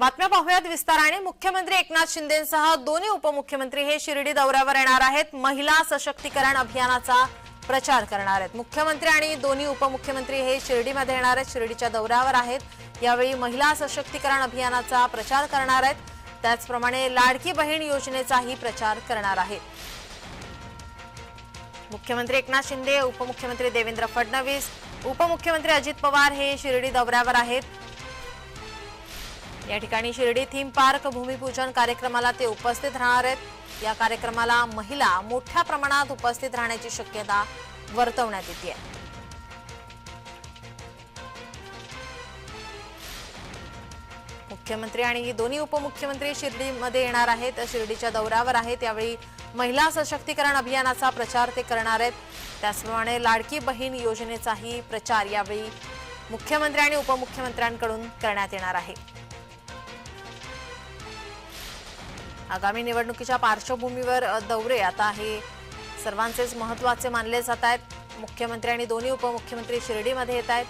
बातम्या पाहूयात विस्ताराने. मुख्यमंत्री एकनाथ शिंदेसह दोन्ही उपमुख्यमंत्री हे शिर्डी दौऱ्यावर येणार आहेत. महिला सशक्तीकरण अभियानाचा प्रचार करणार आहेत. मुख्यमंत्री आणि दोन्ही उपमुख्यमंत्री हे शिर्डीमध्ये येणार आहेत. शिर्डीच्या दौऱ्यावर आहेत. यावेळी महिला सशक्तीकरण अभियानाचा प्रचार करणार आहेत. त्याचप्रमाणे लाडकी बहीण योजनेचाही प्रचार करणार आहेत मुख्यमंत्री एकनाथ शिंदे उपमुख्यमंत्री देवेंद्र फडणवीस उपमुख्यमंत्री अजित पवार हे शिर्डी दौऱ्यावर आहेत. या ठिकाणी शिर्डी थीम पार्क भूमिपूजन कार्यक्रमाला ते उपस्थित राहणार आहेत. या कार्यक्रमाला महिला मोठ्या प्रमाणात उपस्थित राहण्याची शक्यता वर्तवण्यात येते. आहे मुख्यमंत्री आणि दोन्ही उपमुख्यमंत्री शिर्डीमध्ये येणार आहेत. शिर्डीच्या दौऱ्यावर आहेत. यावेळी महिला सशक्तीकरण अभियानाचा प्रचार ते करणार आहेत. त्याचप्रमाणे लाडकी बहीण योजनेचाही प्रचार यावेळी मुख्यमंत्री आणि उपमुख्यमंत्र्यांकडून करण्यात येणार आहे. आगामी निवडणुकीच्या पार्श्वभूमीवर दौरे. आता हे सर्वांचेच महत्त्वाचे मानले जात आहेत. मुख्यमंत्री आणि दोन्ही उपमुख्यमंत्री शिर्डीमध्ये येत आहेत.